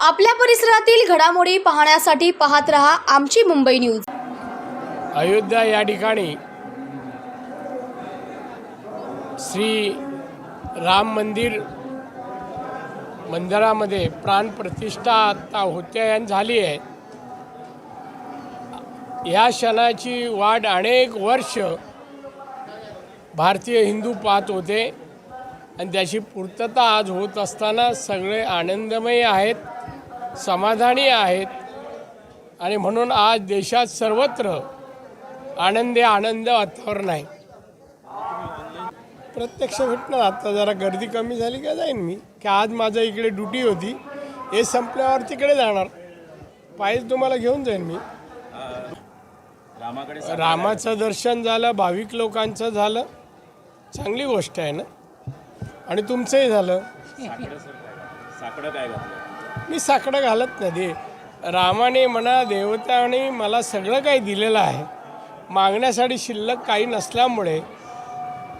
आपल्या परिसरातील घडामोडी पाहण्यासाठी पाहत रहा आमची मुंबई न्यूज. अयोध्या या ठिकाणी श्री राम मंदिर मंदिरामध्ये प्राणप्रतिष्ठा आता होत्यायन झाली आहे. या क्षणाची वाट अनेक वर्ष भारतीय हिंदू पाहत होते. आणि त्याची पूर्तता आज होत असताना सगळे आनंदमयी आहेत समाधानी आहेत. आणि म्हणून आज देशात सर्वत्र आनंदी आनंद वातावरण आहे. प्रत्यक्ष भेटणार आता जरा गर्दी कमी झाली का जाईन मी की आज माझ्या इकडे ड्युटी होती हे संपल्यावर तिकडे जाणार. पायच तुम्हाला घेऊन जाईन मी. रामाकडे रामाचं दर्शन झालं भाविक लोकांचं झालं. चांगली गोष्ट आहे ना? आणि तुमचंही झालं. साकडं सर काय? मी साकडं घालत नाही. दे रामाने म्हणा देवताने मला सगळं काही दिलेलं आहे. मागण्यासाठी शिल्लक काही नसल्यामुळे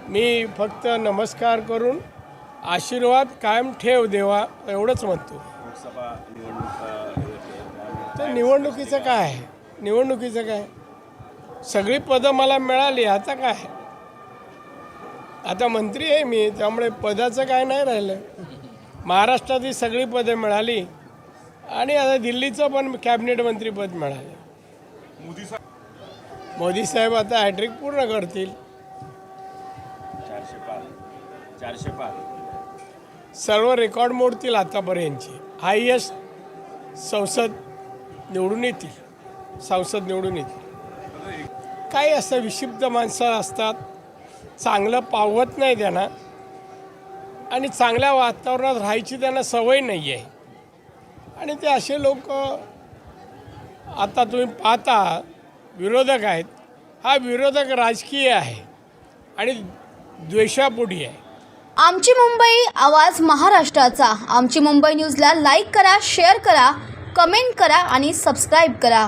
मी फक्त नमस्कार करून आशीर्वाद कायम ठेव देवा एवढंच म्हणतो. तर निवडणुकीचं काय आहे? निवडणुकीचं काय? सगळी पदं मला मिळाली आता काय? आता मंत्री आहे मी त्यामुळे पदाचं काय नाही राहिलं. महाराष्ट्रातील सगळी पदं मिळाली. आणि आता दिल्लीचं पण कॅबिनेट मंत्रीपद मिळालं. मोदी साहेब आता हॅट्रिक पूर्ण करतील. चारशे पाच. चारशे पाच. सर्व रेकॉर्ड मोडतील आतापर्यंतचे. हायएस्ट संसद निवडून येतील. संसद निवडून येतील. काही असं विक्षिप्त माणसं असतात चांगलं पावत नाही त्यांना. आणि चांगल्या वातावरणात राहायची त्यांना सवय नाही आहे. आणि ते असे लोक आता तुम्ही पाहता विरोधक आहेत. हा विरोधक राजकीय आहे आणि द्वेषापुढी आहे. आमची मुंबई आवाज महाराष्ट्राचा. आमची मुंबई न्यूजला लाईक करा शेअर करा कमेंट करा आणि सबस्क्राईब करा.